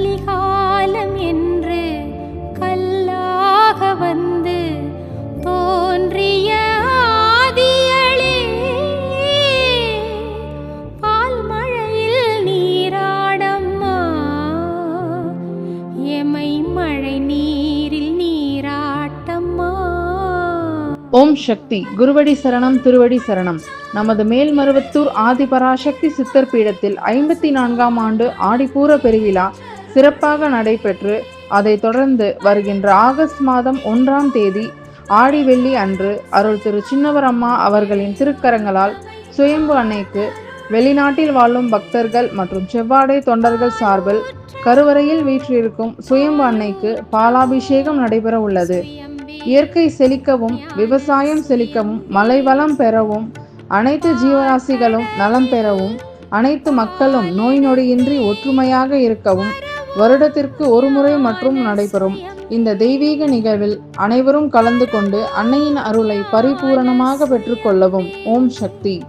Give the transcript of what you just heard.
கலிகாலம் என்று கல்லாக வந்து தோன்றிய ஆதியளே. நீராடம்மா. எமை மழை நீரில் நீராட்டம்மா. ஓம் சக்தி. குருவடி சரணம் திருவடி சரணம். நமது மேல்மருவத்தூர் ஆதிபராசக்தி சித்தர் பீடத்தில் ஐம்பத்தி நான்காம் ஆண்டு ஆடிப்பூர பெருவிழா சிறப்பாக நடைபெற்று அதைத் தொடர்ந்து வருகின்ற ஆகஸ்ட் மாதம் ஒன்றாம் தேதி ஆடி வெள்ளி அன்று அருள் திரு சின்னவரம்மா அவர்களின் திருக்கரங்களால் சுயம்பு அன்னைக்கு வெளிநாட்டில் வாழும் பக்தர்கள் மற்றும் செவ்வாடை தொண்டர்கள் சார்பில் கருவறையில் வீற்றிருக்கும் சுயம்பு அன்னைக்கு பாலாபிஷேகம் நடைபெற உள்ளது. இயற்கை செழிக்கவும் விவசாயம் செழிக்கவும் மலை வளம் பெறவும் அனைத்து ஜீவராசிகளும் நலம் பெறவும் அனைத்து மக்களும் நோய் நொடியின்றி ஒற்றுமையாக இருக்கவும் வருடத்திற்கு ஒரு முறை மற்றும் நடைபெறும். இந்த தெய்வீக நிகழ்வில் அனைவரும் கலந்து கொண்டு அன்னையின் அருளை பரிபூரணமாக பெற்றுக்கொள்ளவும் ஓம் சக்தி.